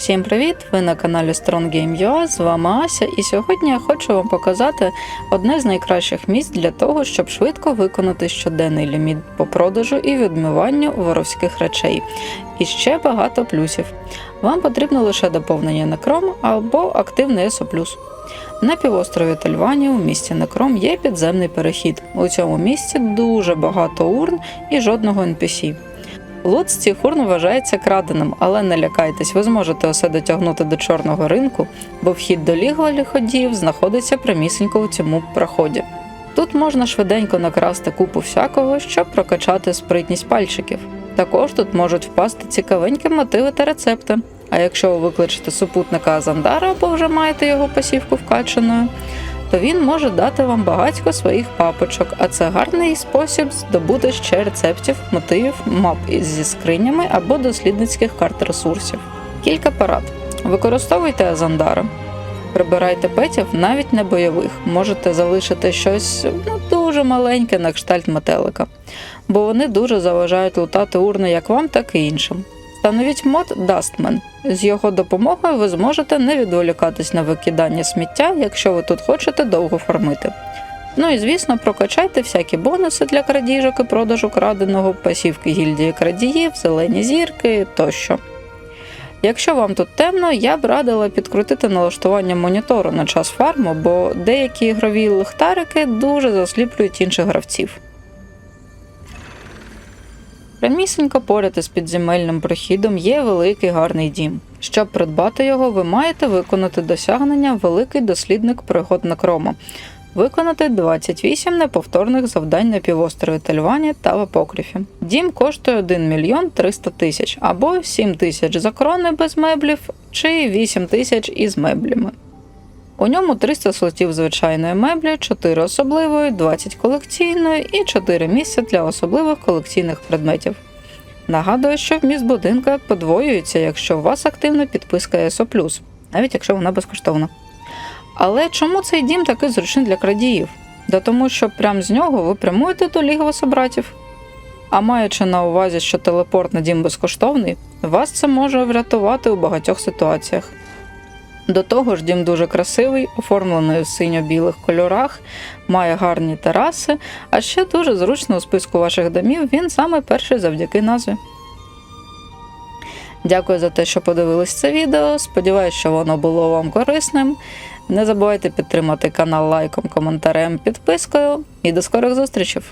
Всім привіт! Ви на каналі Strong Game з вами Ася, і сьогодні я хочу вам показати одне з найкращих місць для того, щоб швидко виконати щоденний ліміт по продажу і відмиванню воровських речей. І ще багато плюсів. Вам потрібно лише доповнення на кром або активний ESO+. На півострові Тальвані у місті Некром є підземний перехід. У цьому місці дуже багато урн і жодного NPC. З цих вважається краденим, але не лякайтесь, ви зможете усе дотягнути до чорного ринку, бо вхід до лігла ліходіїв знаходиться прямісінько у цьому проході. Тут можна швиденько накрасти купу всякого, щоб прокачати спритність пальчиків. Також тут можуть впасти цікавенькі мотиви та рецепти. А якщо ви викличете супутника Азандара або вже маєте його пасівку вкачаною, то він може дати вам багатько своїх папочок, а це гарний спосіб здобути ще рецептів, мотивів, мап зі скринями або дослідницьких карт ресурсів. Кілька порад. Використовуйте Азандара. Прибирайте петів навіть не бойових. Можете залишити щось ну, дуже маленьке на кштальт метелика, бо вони дуже заважають лутати урни як вам, так і іншим. Встановіть мод Dustman. З його допомогою ви зможете не відволікатись на викидання сміття, якщо ви тут хочете довго фармити. Ну і звісно, прокачайте всякі бонуси для крадіжок і продажу краденого, пасівки гільдії крадіїв, зелені зірки тощо. Якщо вам тут темно, я б радила підкрутити налаштування монітору на час фарму, бо деякі ігрові лихтарики дуже засліплюють інших гравців. Прямісінько поряд із підземельним прохідом є великий гарний дім. Щоб придбати його, ви маєте виконати досягнення Великий дослідник пригод на Крома, виконати 28 неповторних завдань на півострові Тальвані та в Апокріфі. Дім коштує 1 мільйон 300 тисяч або 7 тисяч за крони без меблів чи 8 тисяч із меблями. У ньому 300 слотів звичайної меблі, 4 особливої, 20 колекційної і 4 місця для особливих колекційних предметів. Нагадую, що вміст будинка подвоюється, якщо у вас активна підписка ESO+, навіть якщо вона безкоштовна. Але чому цей дім такий зручний для крадіїв? Да тому, що прямо з нього ви прямуєте до лігова собратів. А маючи на увазі, що телепорт на дім безкоштовний, вас це може врятувати у багатьох ситуаціях. До того ж, дім дуже красивий, оформлений у синьо-білих кольорах, має гарні тераси, а ще дуже зручно у списку ваших домів він саме перший завдяки назві. Дякую за те, що подивились це відео. Сподіваюсь, що воно було вам корисним. Не забувайте підтримати канал лайком, коментарем, підпискою і до скорих зустрічей!